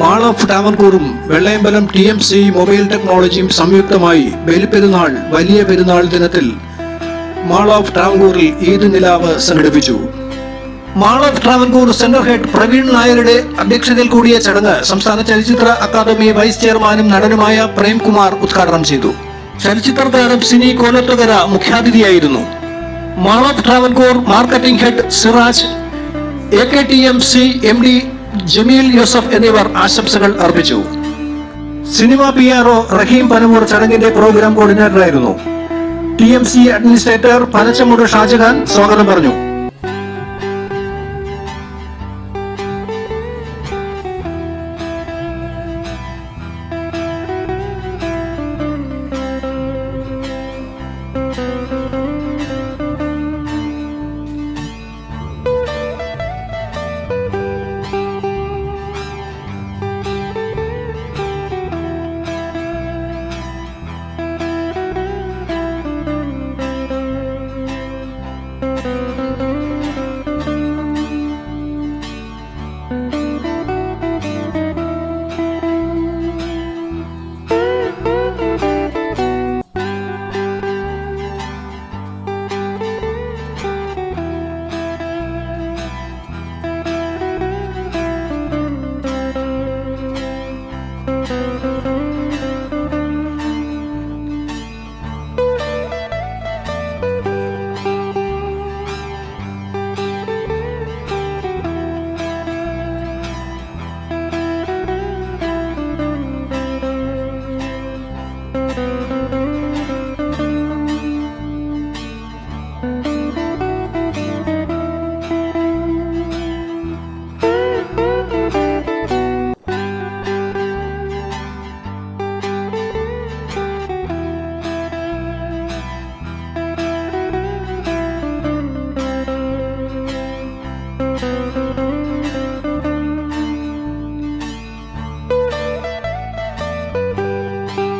Mall of ടാവൻകൂറും Vellayambalam T M C mobile ടെക്നോളജിയും സംയുക്തമായി ബലിപ്പെരുന്നാൾ വലിയ പെരുന്നാൾ ദിനത്തിൽ മാൾ ഓഫ് ട്രാവൻകൂറിൽ ഈദ് നിലാവ് സംഘടിപ്പിച്ചു. Mall of Travancore centre head Praveen നായരുടെ അധ്യക്ഷതയിൽ കൂടിയ ചടങ്ങ് സംസ്ഥാന ചലച്ചിത്ര അക്കാദമി വൈസ് ചെയർമാനും നടനുമായ പ്രേംകുമാർ ഉദ്ഘാടനം ചെയ്തു. ചലച്ചിത്ര താരം Sini Kolathukara മുഖ്യാതിഥിയായിരുന്നു. Mall of Travancore marketing head Siraj A K T M C M D Jameel Yusuf എന്നിവർ ആശംസകൾ അർപ്പിച്ചു. Cinema P R O Rahim Panamoor ചടങ്ങിന്റെ programme കോർഡിനേറ്ററായിരുന്നു. T M C administrator Panachamoodu Shajahan സ്വാഗതം പറഞ്ഞു.